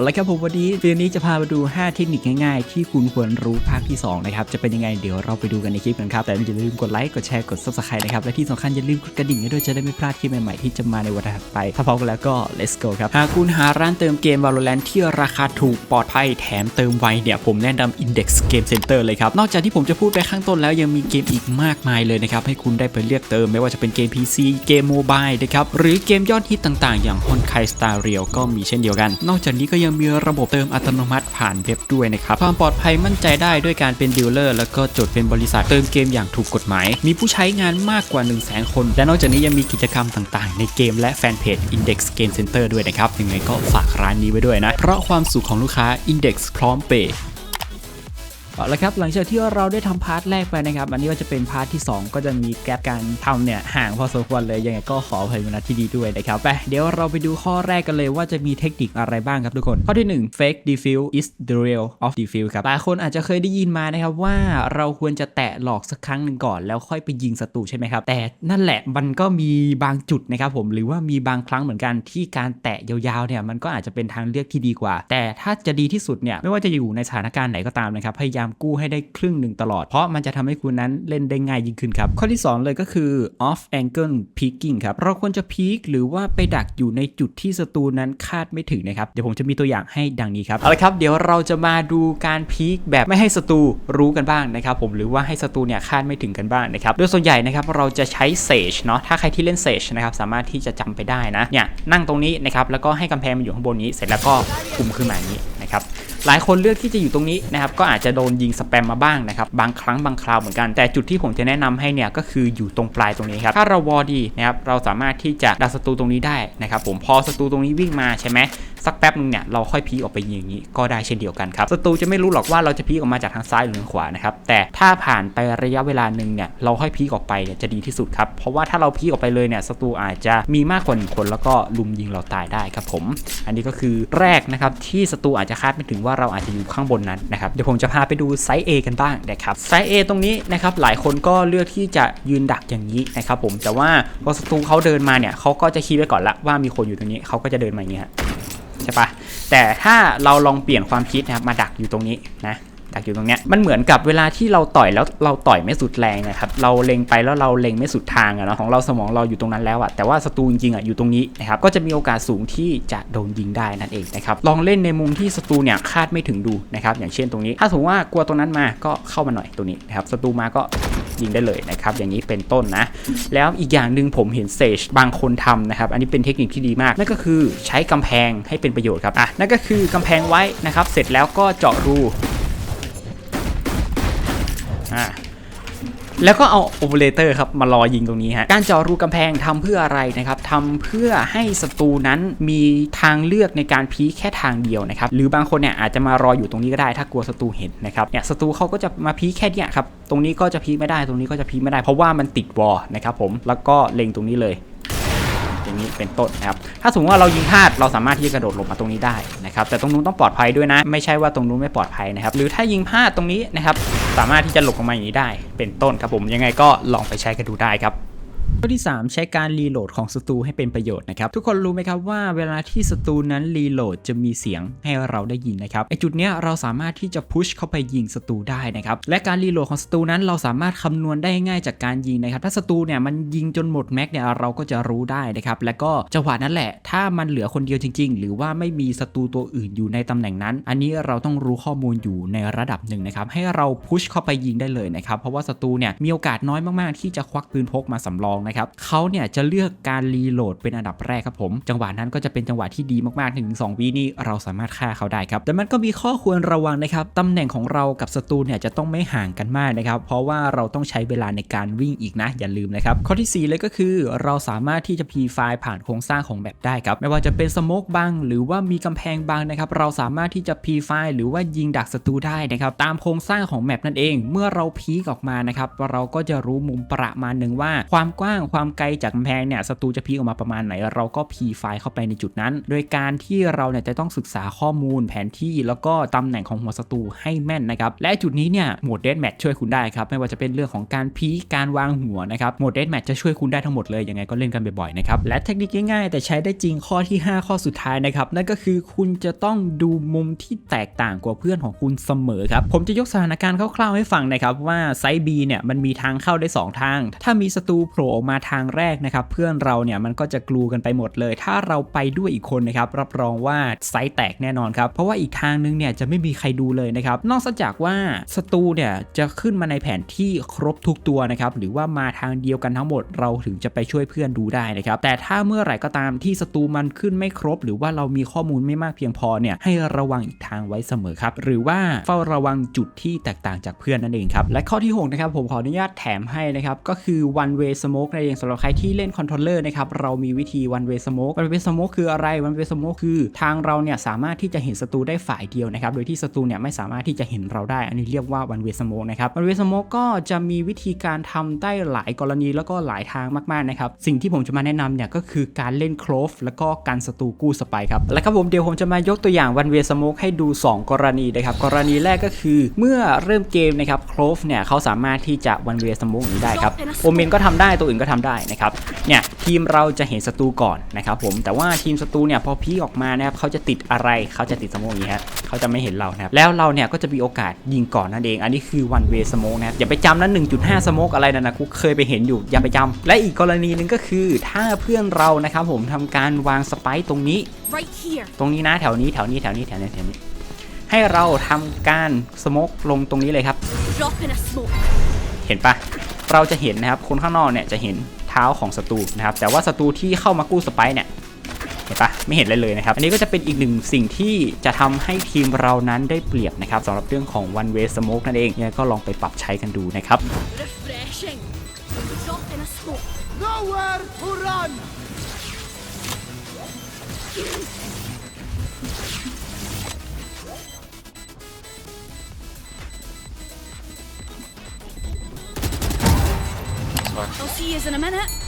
เอาละครับผมวันนี้เดือนี้จะพามาดู 5 เทคนิคง่ายๆ ที่คุณควรรู้ภาคที่2นะครับจะเป็นยังไงเดี๋ยวเราไปดูกันในคลิปกันครับ แต่อย่าลืมกดไลค์กดแชร์กด subscribe นะครับและที่สำคัญอย่าลืมกดกระดิ่งด้วยจะได้ไม่พลาดคลิปใหม่ๆที่จะมาในวันถัดไปถ้าพร้อมแล้วก็ let's go ครับหากคุณหาร้านเติมเกม Valorant ที่ราคาถูกปลอดภัยแถมเติมไวเนี่ยผมแนะนำ Index Game Center เลยครับนอกจากที่ผมจะพูดไปข้างต้นแล้วยังมีเกมอีกมากมายเลยนะครับให้คุณได้ไปเลือกเติม ไม่ว่าจะเป็นเกม PC เกมโมบายนะครับหรือเกมยอดฮิตต่าง ๆ อย่าง Honkai Star Rail ก็มีเช่นเดียวกัน นอกจากนี้ก็ยังมีระบบเติมอัตโนมัติผ่านเว็บด้วยนะครับ ความปลอดภัยมั่นใจได้ด้วยการเป็นดีลเลอร์แล้วก็จดเป็นบริษัทเติมเกมอย่างถูกกฎหมาย มีผู้ใช้งานมากกว่า 1 0 0 0 0แคน และนอกจากนี้ยังมีกิจกรรมต่างๆ ในเกมและแฟนเพจ Index Game Center ด้วยนะครับ ยังไงก็ฝากร้านนี้ไว้ด้วยนะ เพราะความสุขของลูกค้า Index พร้อมเปย์ เอาละครับหลังจากที่เราได้ทำพาร์ทแรกไปนะครับ อันนี้ก็จะเป็นพาร์ทที่ 2 ก็จะมีแกลบการทำเนี่ยห่างพอสมควรเลยยังไงก็ขออภัยมาณที่ดีด้วยนะครับไปเดี๋ยวเราไปดูข้อแรกกันเลยว่าจะมีเทคนิคอะไรบ้างครับทุกคน ข้อที่ 1 fake defuse is the real of defuse ครับหลายคนอาจจะเคยได้ยินมานะครับว่าเราควรจะแตะหลอกสักครั้งหนึ่งก่อน แล้วค่อยไปยิงศัตรูใช่ไหมครับแต่นั่นแหละมันก็มีบางจุดนะครับผมหรือว่ามีบางครั้งเหมือนกันที่การแตะยาวๆเนี่ยมันก็อาจจะเป็นทางเลือกที่ดีกว่า แต่ถ้าจะดีที่สุดเนี่ยไม่ว่าจะอยู่ในสถานการณ์ไหนก็ตามนะครับพยายามกู้ให้ได้ครึ่งหนึ่งตลอด เพราะมันจะทำให้คุณนั้นเล่นได้ง่ายยิ่งขึ้นครับ ข้อที่ 2 เลยก็คือ off angle peeking ครับ เราควรจะพีคหรือว่าไปดักอยู่ในจุดที่ศัตรูนั้นคาดไม่ถึงนะครับ เดี๋ยวผมจะมีตัวอย่างให้ดังนี้ครับ เอาละครับ เดี๋ยวเราจะมาดูการพีคแบบไม่ให้ศัตรูรู้กันบ้างนะครับผม หรือว่าให้ศัตรูเนี่ยคาดไม่ถึงกันบ้างนะครับ โดยส่วนใหญ่นะครับเราจะใช้ Sage เนาะ ถ้าใครที่เล่น Sage นะครับสามารถที่จะจำไปได้นะ เนี่ยนั่งตรงนี้นะครับ แล้วก็ให้กำแพงมันอยู่ข้างบนนี้ เสร็จแล้วก็คุมขึ้นมาอย่างนี้นะครับ หลายคนเลือกที่จะอยู่ตรงนี้นะครับก็อาจจะโดนยิงสแปมมาบ้างนะครับบางครั้งบางคราวเหมือนกันแต่จุดที่ผมจะแนะนำให้เนี่ยก็คืออยู่ตรงปลายตรงนี้ครับถ้าเราวอดีนะครับเราสามารถที่จะดักศัตรูตรงนี้ได้นะครับผมพอศัตรูตรงนี้วิ่งมาใช่ไหม สักแป๊บนึงเนี่ยเราค่อยพีออกไปยิงอย่างนี้ก็ได้เช่นเดียวกันครับศัตรูจะไม่รู้หรอกว่าเราจะพีออกมาจากทางซ้ายหรือทางขวานะครับแต่ถ้าผ่านไประยะเวลาหนึ่งเนี่ยเราค่อยพีออกไปเนี่ยจะดีที่สุดครับเพราะว่าถ้าเราพีออกไปเลยเนี่ยศัตรูอาจจะมีมากกว่าหนึ่งคนแล้วก็ลุมยิงเราตายได้ครับผม อันนี้ก็คือแรกนะครับที่ศัตรูอาจจะคาดไม่ถึงว่าเราอาจจะอยู่ข้างบนนั้นนะครับเดี๋ยวผมจะพาไปดูไซส์ A กันบ้างนะครับไซส์ A ตรงนี้นะครับหลายคนก็เลือกที่จะยืนดักอย่างนี้นะครับผมแต่ว่าพอศัตรูเขาเดินมาเนี่ยเขาก็จะคิดไว้ก่อนละว่ามีคนอยู่ตรงนี้เขาก็จะเดินมาอย่างนี้ฮะ ใช่ปะแต่ถ้าเราลองเปลี่ยนความคิดนะครับมาดักอยู่ตรงนี้นะดักอยู่ตรงเนี้ยมันเหมือนกับเวลาที่เราต่อยแล้วเราต่อยไม่สุดแรงนะครับเราเล็งไปแล้วเราเล็งไม่สุดทางอะเนาะของเราสมองเราอยู่ตรงนั้นแล้วอะแต่ว่าศัตรูจริงๆอะอยู่ตรงนี้นะครับก็จะมีโอกาสสูงที่จะโดนยิงได้นั่นเองนะครับลองเล่นในมุมที่ศัตรูเนี่ยคาดไม่ถึงดูนะครับอย่างเช่นตรงนี้ ถ้าสมมติว่ากลัวตรงนั้นมาก็เข้ามาหน่อยตรงนี้นะครับศัตรูมาก็ ยิงได้เลยนะครับอย่างนี้เป็นต้นนะ แล้วอีกอย่างหนึ่งผมเห็นเซจบางคนทำนะครับ อันนี้เป็นเทคนิคที่ดีมาก นั่นก็คือใช้กำแพงให้เป็นประโยชน์ครับอะนั่นก็คือกำแพงไว้นะครับ เสร็จแล้วก็เจาะรูอ่า แล้วก็เอาโอเปอเรเตอร์ครับมารอยิงตรงนี้ฮะการเจาะรูกำแพงทำเพื่ออะไรนะครับทำเพื่อให้ศัตรูนั้นมีทางเลือกในการพีแค่ทางเดียวนะครับหรือบางคนเนี่ยอาจจะมารออยู่ตรงนี้ก็ได้ ถ้ากลัวศัตรูเห็นนะครับเนี่ยศัตรูเขาก็จะมาพีแค่เนี้ยครับตรงนี้ก็จะพีไม่ได้ตรงนี้ก็จะพีไม่ได้ เพราะว่ามันติดวอลนะครับผมแล้วก็เล็งตรงนี้เลย นี้เป็นต้นนะครับถ้าสมมติว่าเรายิงพลาดเราสามารถที่จะกระโดดหลบมาตรงนี้ได้นะครับแต่ตรงนู้นต้องปลอดภัยด้วยนะ ไม่ใช่ว่าตรงนู้นไม่ปลอดภัยนะครับหรือถ้ายิงพลาดตรงนี้นะครับสามารถที่จะหลบออกมาอย่างนี้ได้ เป็นต้นครับผมยังไงก็ลองไปใช้กันดูได้ครับ ข้อที่ 3 ใช้การรีโหลดของศัตรูให้เป็นประโยชน์นะครับ ทุกคนรู้ไหมครับว่าเวลาที่ศัตรูนั้นรีโหลดจะมีเสียงให้เราได้ยินนะครับไอจุดเนี้ยเราสามารถที่จะพุชเข้าไปยิงศัตรูได้นะครับและการรีโหลดของศัตรูนั้นเราสามารถคำนวณได้ง่ายจากการยิงนะครับถ้าศัตรูเนี่ยมันยิงจนหมดแม็กเนี่ยเราก็จะรู้ได้นะครับและก็จังหวะนั้นแหละ ถ้ามันเหลือคนเดียวจริง ๆ หรือว่าไม่มีศัตรูตัวอื่นอยู่ในตำแหน่งนั้น อันนี้เราต้องรู้ข้อมูลอยู่ในระดับหนึ่งนะครับให้เราพุชเข้าไปยิงได้เลยนะครับเพราะว่าศัตรูเนี่ยมีโอกาสน้อยมากๆ ที่จะควักปืนพกมาสำรองนะครับเขาเนี่ยจะเลือกการรีโหลดเป็นอันดับแรกครับผม จังหวะนั้นก็จะเป็นจังหวะที่ดีมากๆถึง2วินี่เราสามารถฆ่าเขาได้ครับแต่มันก็มีข้อควรระวังนะครับตำแหน่งของเรากับศัตรูเนี่ยจะต้องไม่ห่างกันมากนะครับเพราะว่าเราต้องใช้เวลาในการวิ่งอีกนะ อย่าลืมนะครับข้อที่ 4 เลยก็คือ เราสามารถที่จะพีไฟล์ผ่านโครงสร้างของแบบได้ครับไม่ว่าจะเป็นสโมกบังหรือว่ามีกำแพงบังนะครับเราสามารถที่จะพีไฟล์หรือว่ายิงดักศัตรูได้นะครับตามโครงสร้างของแมปนั่นเอง เมื่อเราพีกออกมานะครับเราก็จะรู้มุมประมาณหนึ่งว่า ความกว้างความไกลจากกำแพงเนี่ยศัตรูจะพีออกมาประมาณไหน เราก็พีไฟล์เข้าไปในจุดนั้น โดยการที่เราเนี่ยจะต้องศึกษาข้อมูลแผนที่แล้วก็ตำแหน่งของหัวศัตรูให้แม่นนะครับ และจุดนี้เนี่ยโหมดเด a แมทช่วยคุณได้ครับ ไม่ว่าจะเป็นเรื่องของการพีการวางหัวนะครับโหมดเด a แมทจะช่วยคุณได้ทั้งหมดเลยยังไงก็เล่นกันบ่อยๆนะครับและเทคนิคง่ายๆ แต่ใช้ได้จริงข้อที่ 5 ข้อสุดท้ายนะครับนั่นก็คือคุณจะต้องดูมุมที่แตกต่างกว่าเพื่อนของคุณเสมอครับผมจะยกสถานการณ์คร่าวๆให้ฟังนะครับว่าไซส์ B เนี่ยมันมีทางเข้าได้ 2 ทาง ถ้ามีศัตรูโผล่ออกมาาทางแรกนะครับเพื่อนเราเนี่ยมันก็จะกลูกันไปหมดเลย ถ้าเราไปด้วยอีกคนนะครับรับรองว่าไซส์แตกแน่นอนครับเพราะว่าอีกทางนึงเนี่ยจะไม่มีใครดูเลยนะครับนอกจากว่าศัตรูเนี่ยจะขึ้นมาในแผนที่ครบทุกตัวนะครับหรือว่ามาทางเดียวกันทั้งหมดเราถึงจะไปช่วยเพื่อนดูได้นะครับแต่ถ้าเมื่อไหร่ก็ตามที่ศัตรูมันขึ้นไม่ครบ หรือว่าเรามีข้อมูลไม่มากเพียงพอเนี่ยให้ระวังอีกทางไว้เสมอครับหรือว่าเฝ้าระวังจุดที่แตกต่างจากเพื่อนนั่นเองครับและข้อที่6นะครับผมขออนุญาตแถมให้นะครับก็คือ one way smoke เองสำหรับใครที่เล่นคอนโทรลเลอร์นะครับเรามีวิธี one way smoke one way smoke คืออะไร one way smoke คือทางเราเนี่ยสามารถที่จะเห็นศัตรูได้ฝ่ายเดียวนะครับโดยที่ศัตรูเนี่ยไม่สามารถที่จะเห็นเราได้ อันนี้เรียกว่า one way smoke นะครับ one way smoke ก็จะมีวิธีการทำได้หลายกรณีแล้วก็หลายทางมากๆนะครับสิ่งที่ผมจะมาแนะนำเนี่ยก็คือการเล่นโคลฟแล้วก็การศัตรูกู้สไปายครับและครับผมเดี๋ยวผมจะมายกตัวอย่าง one way smoke ให้ดู 2 กรณีนะครับกรณีแรกก็คือเมื่อเริ่มเกมนะครับโคลฟเนี่ยเขาสามารถที่จะ one way smoke อย่างนี้ได้ครับโอเมนก็ทำได้ตัวอื่นก็ทำได้นะครับเนี่ยทีมเราจะเห็นศัตรูก่อนนะครับผมแต่ว่าทีมศัตรูเนี่ยพอพีคออกมานะครับเขาจะติดอะไรเขาจะติดสโมกอย่างนี้ฮะเขาจะไม่เห็นเรานะครับแล้วเราเนี่ยก็จะมีโอกาสยิงก่อนนั่นเอง อันนี้คือ one way smoke นะครับอย่าไปจำนะ1.5 smoke อะไรนะนะกูเคยไปเห็นอยู่อย่าไปจำและอีกกรณีหนึ่งก็คือถ้าเพื่อนเรานะครับผมทำการวางสไปค์ตรงนี้ Right here. ตรงนี้นะแถวนี้แถวนี้แถวนี้แถวนี้แถวนี้ ให้เราทำการสโมกลงตรงนี้เลยครับ Drop in a smoke. เห็นปะ เราจะเห็นนะครับคนข้างนอกเนี่ยจะเห็นเท้าของศัตรูนะครับ แต่ว่าศัตรูที่เข้ามากู้สไปเนี่ยเห็นปะไม่เห็นเลยเลยนะครับ อันนี้ก็จะเป็นอีกหนึ่งสิ่งที่จะทำให้ทีมเรานั้นได้เปรียบนะครับสำหรับเรื่องของ one way smoke นั่นเองเนี่ยก็ลองไปปรับใช้กันดูนะครับ Nowhere to run! See you in a minute.